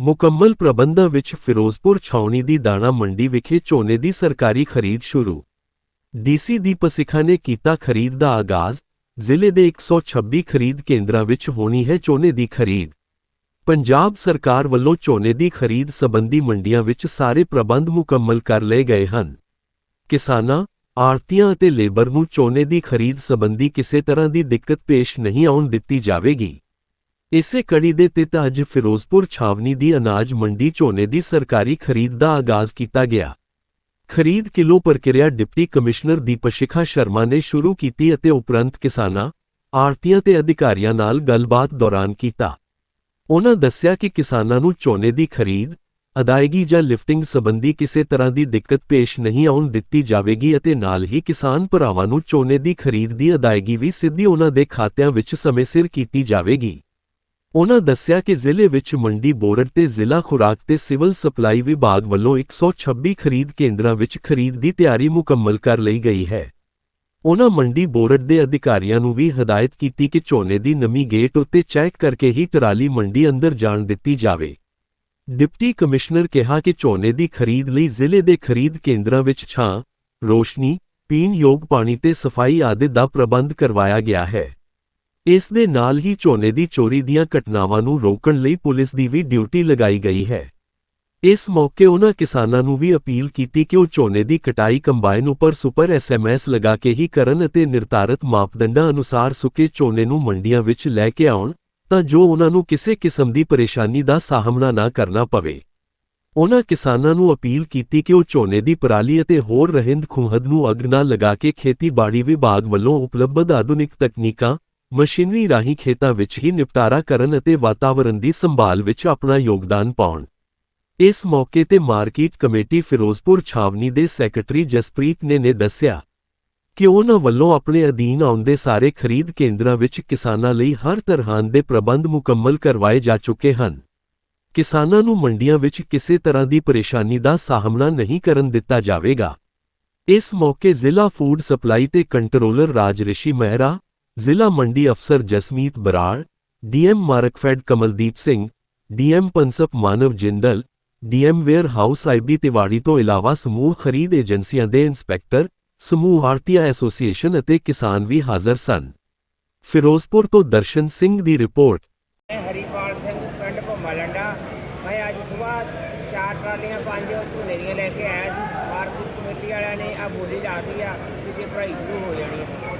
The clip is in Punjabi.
ਮੁਕੰਮਲ ਪ੍ਰਬੰਧਾਂ ਵਿੱਚ ਫਿਰੋਜ਼ਪੁਰ ਛਾਉਣੀ ਦੀ ਦਾਣਾ ਮੰਡੀ ਵਿਖੇ ਝੋਨੇ ਦੀ ਸਰਕਾਰੀ ਖਰੀਦ ਸ਼ੁਰੂ। ਡੀਸੀ ਦੀਪਕ ਸਿਖਾ ਨੇ ਕੀਤਾ ਖਰੀਦ ਦਾ ਆਗਾਜ਼। ਜ਼ਿਲ੍ਹੇ ਦੇ 126 ਖਰੀਦ ਕੇਂਦਰਾਂ ਵਿੱਚ ਹੋਣੀ ਹੈ ਝੋਨੇ ਦੀ ਖਰੀਦ। ਪੰਜਾਬ ਸਰਕਾਰ ਵੱਲੋਂ ਝੋਨੇ ਦੀ ਖਰੀਦ ਸੰਬੰਧੀ ਮੰਡੀਆਂ ਵਿੱਚ ਸਾਰੇ ਪ੍ਰਬੰਧ ਮੁਕੰਮਲ ਕਰ ਲਏ ਗਏ ਹਨ। ਕਿਸਾਨਾਂ ਆੜਤੀਆਂ ਅਤੇ ਲੇਬਰ ਨੂੰ ਝੋਨੇ ਦੀ ਖਰੀਦ ਸੰਬੰਧੀ ਕਿਸੇ ਤਰ੍ਹਾਂ ਦੀ ਦਿੱਕਤ ਪੇਸ਼ ਨਹੀਂ ਆਉਣ ਦਿੱਤੀ ਜਾਵੇਗੀ। ਇਸੇ ਕੜੀ ਦੇ ਤਹਿਤ ਅੱਜ ਫਿਰੋਜ਼ਪੁਰ ਛਾਵਨੀ ਦੀ ਅਨਾਜ ਮੰਡੀ ਝੋਨੇ ਦੀ ਸਰਕਾਰੀ ਖਰੀਦ ਦਾ ਆਗਾਜ਼ ਕੀਤਾ ਗਿਆ। ਖਰੀਦ ਕਿਲੋ ਪ੍ਰਕਿਰਿਆ ਡਿਪਟੀ ਕਮਿਸ਼ਨਰ ਦੀਪਸ਼ਿਖਾ ਸ਼ਰਮਾ ਨੇ ਸ਼ੁਰੂ ਕੀਤੀ ਅਤੇ ਉਪਰੰਤ ਕਿਸਾਨਾਂ ਆੜਤੀਆਂ ਤੇ ਅਧਿਕਾਰੀਆਂ ਨਾਲ ਗੱਲਬਾਤ ਦੌਰਾਨ ਕੀਤਾ। ਉਹਨਾਂ ਦੱਸਿਆ ਕਿ ਕਿਸਾਨਾਂ ਨੂੰ ਝੋਨੇ ਦੀ ਖਰੀਦ ਅਦਾਇਗੀ ਜਾਂ ਲਿਫਟਿੰਗ ਸੰਬੰਧੀ ਕਿਸੇ ਤਰ੍ਹਾਂ ਦੀ ਦਿੱਕਤ ਪੇਸ਼ ਨਹੀਂ ਆਉਣ ਦਿੱਤੀ ਜਾਵੇਗੀ ਅਤੇ ਨਾਲ ਹੀ ਕਿਸਾਨ ਭਰਾਵਾਂ ਨੂੰ ਝੋਨੇ ਦੀ ਖਰੀਦ ਦੀ ਅਦਾਇਗੀ ਵੀ ਸਿੱਧੀ ਉਨ੍ਹਾਂ ਦੇ ਖਾਤਿਆਂ ਵਿੱਚ ਸਮੇਂ ਸਿਰ ਕੀਤੀ ਜਾਵੇਗੀ। ਉਹਨਾਂ ਦੱਸਿਆ ਕਿ ਜ਼ਿਲ੍ਹੇ ਵਿੱਚ ਮੰਡੀ ਬੋਰਡ ਤੇ ਜ਼ਿਲ੍ਹਾ ਖੁਰਾਕ ਤੇ ਸਿਵਲ ਸਪਲਾਈ ਵਿਭਾਗ ਵੱਲੋਂ 126 ਖਰੀਦ ਕੇਂਦਰਾਂ ਵਿੱਚ ਖਰੀਦ ਦੀ ਤਿਆਰੀ ਮੁਕੰਮਲ ਕਰ ਲਈ ਗਈ ਹੈ। ਉਨ੍ਹਾਂ ਮੰਡੀ ਬੋਰਡ ਦੇ ਅਧਿਕਾਰੀਆਂ ਨੂੰ ਵੀ ਹਦਾਇਤ ਕੀਤੀ ਕਿ ਝੋਨੇ ਦੀ ਨਮੀ ਗੇਟ ਉੱਤੇ ਚੈੱਕ ਕਰਕੇ ਹੀ ਟਰਾਲੀ ਮੰਡੀ ਅੰਦਰ ਜਾਣ ਦਿੱਤੀ ਜਾਵੇ। ਡਿਪਟੀ ਕਮਿਸ਼ਨਰ ਕਿਹਾ ਕਿ ਝੋਨੇ ਦੀ ਖਰੀਦ ਲਈ ਜ਼ਿਲ੍ਹੇ ਦੇ ਖਰੀਦ ਕੇਂਦਰਾਂ ਵਿੱਚ ਛਾਂ, ਰੋਸ਼ਨੀ ਪੀਣ ਯੋਗ ਪਾਣੀ ਤੇ ਸਫ਼ਾਈ ਆਦਿ ਦਾ ਪ੍ਰਬੰਧ ਕਰਵਾਇਆ ਗਿਆ ਹੈ। ਇਸ ਦੇ ਨਾਲ ਹੀ ਝੋਨੇ ਦੀ ਚੋਰੀ ਦੀਆਂ ਘਟਨਾਵਾਂ ਨੂੰ ਰੋਕਣ ਲਈ ਪੁਲਿਸ ਦੀ ਵੀ ਡਿਊਟੀ ਲਗਾਈ ਗਈ ਹੈ। ਇਸ ਮੌਕੇ ਉਹਨਾਂ ਕਿਸਾਨਾਂ ਨੂੰ ਵੀ ਅਪੀਲ ਕੀਤੀ ਕਿ ਉਹ ਝੋਨੇ ਦੀ ਕਟਾਈ ਕੰਬਾਈਨ ਉੱਪਰ ਸੁਪਰ ਐਸਐਮਐਸ ਲਗਾ ਕੇ ਹੀ ਕਰਨ ਅਤੇ ਨਿਰਧਾਰਤ ਮਾਪਦੰਡਾਂ ਅਨੁਸਾਰ ਸੁੱਕੇ ਝੋਨੇ ਨੂੰ ਮੰਡੀਆਂ ਵਿੱਚ ਲੈ ਕੇ ਆਉਣ ਤਾਂ ਜੋ ਉਹਨਾਂ ਨੂੰ ਕਿਸੇ ਕਿਸਮ ਦੀ ਪਰੇਸ਼ਾਨੀ ਦਾ ਸਾਹਮਣਾ ਨਾ ਕਰਨਾ ਪਵੇ। ਉਹਨਾਂ ਕਿਸਾਨਾਂ ਨੂੰ ਅਪੀਲ ਕੀਤੀ ਕਿ ਉਹ ਝੋਨੇ ਦੀ ਪਰਾਲੀ ਅਤੇ ਹੋਰ ਰਹਿੰਦ ਖੂੰਹਦ ਨੂੰ ਅੱਗ ਨਾ ਲਗਾ ਕੇ ਖੇਤੀਬਾੜੀ ਵਿਭਾਗ ਵੱਲੋਂ ਉਪਲਬਧ ਆਧੁਨਿਕ ਤਕਨੀਕਾਂ, ਮਸ਼ੀਨਰੀ ਰਾਹੀਂ ਖੇਤਾਂ ਵਿੱਚ ਹੀ ਨਿਪਟਾਰਾ ਕਰਨ ਅਤੇ ਵਾਤਾਵਰਣ ਦੀ ਸੰਭਾਲ ਵਿੱਚ ਆਪਣਾ ਯੋਗਦਾਨ ਪਾਉਣ। ਇਸ ਮੌਕੇ ਤੇ ਮਾਰਕੀਟ ਕਮੇਟੀ ਫਿਰੋਜ਼ਪੁਰ ਛਾਵਨੀ ਦੇ ਸੈਕਟਰੀ ਜਸਪ੍ਰੀਤ ਨੇ ਨੇ ਦੱਸਿਆ ਕਿ ਉਹਨਾਂ ਵੱਲੋਂ ਆਪਣੇ ਅਧੀਨ ਆਉਂਦੇ ਸਾਰੇ ਖਰੀਦ ਕੇਂਦਰਾਂ ਵਿੱਚ ਕਿਸਾਨਾਂ ਲਈ ਹਰ ਤਰ੍ਹਾਂ ਦੇ ਪ੍ਰਬੰਧ ਮੁਕੰਮਲ ਕਰਵਾਏ ਜਾ ਚੁੱਕੇ ਹਨ। ਕਿਸਾਨਾਂ ਨੂੰ ਮੰਡੀਆਂ ਵਿੱਚ ਕਿਸੇ ਤਰ੍ਹਾਂ ਦੀ ਪਰੇਸ਼ਾਨੀ ਦਾ ਸਾਹਮਣਾ ਨਹੀਂ ਕਰਨ ਦਿੱਤਾ ਜਾਵੇਗਾ। ਇਸ ਮੌਕੇ ਜ਼ਿਲ੍ਹਾ ਫੂਡ ਸਪਲਾਈ ਤੇ ਕੰਟਰੋਲਰ ਰਾਜ ਰਿਸ਼ੀ ਮਹਿਰਾ, ਜ਼ਿਲ੍ਹਾ ਮੰਡੀ ਅਫਸਰ Jasmeet Brar, DM Markfed Kamaldeep Singh, DM Punsup Manav Jindal, DM warehouse IB Tiwari ਤੋਂ ਇਲਾਵਾ ਸਮੂਹ ਖਰੀਦ ਏਜੰਸੀਆਂ ਦੇ ਇੰਸਪੈਕਟਰ ਸਮੂਹ ਆਰਤੀਆ ਐਸੋਸੀਏਸ਼ਨ ਅਤੇ ਕਿਸਾਨ ਵੀ ਹਾਜ਼ਰ ਸਨ। ਫਿਰੋਜ਼ਪੁਰ ਤੋਂ ਦਰਸ਼ਨ ਸਿੰਘ ਦੀ ਰਿਪੋਰਟ। ਮੈਂ ਹਰੀਪਾਲ ਸਿੰਘ, ਪਿੰਡ ਘੁੰਮਾ ਭੰਮਾਲੰਡਾ ਮੈਂ ਅੱਜ ਸਵੇਰ ਚਾਰ ਟਰਾਲੀਆਂ, ਪੰਜ ਝੋਨੇ ਦੀਆਂ ਲੈ ਕੇ ਆਇਆ ਸੀ ਮਾਰਕੀਟ ਕਮੇਟੀ ਵਾਲਿਆਂ ਨੇ ਆ ਬੋਲੀ ਲਾਤੀ ਆ ਕਿ ਜੇ ਭਰਾਈ ਸ਼ੁਰੂ ਹੋ।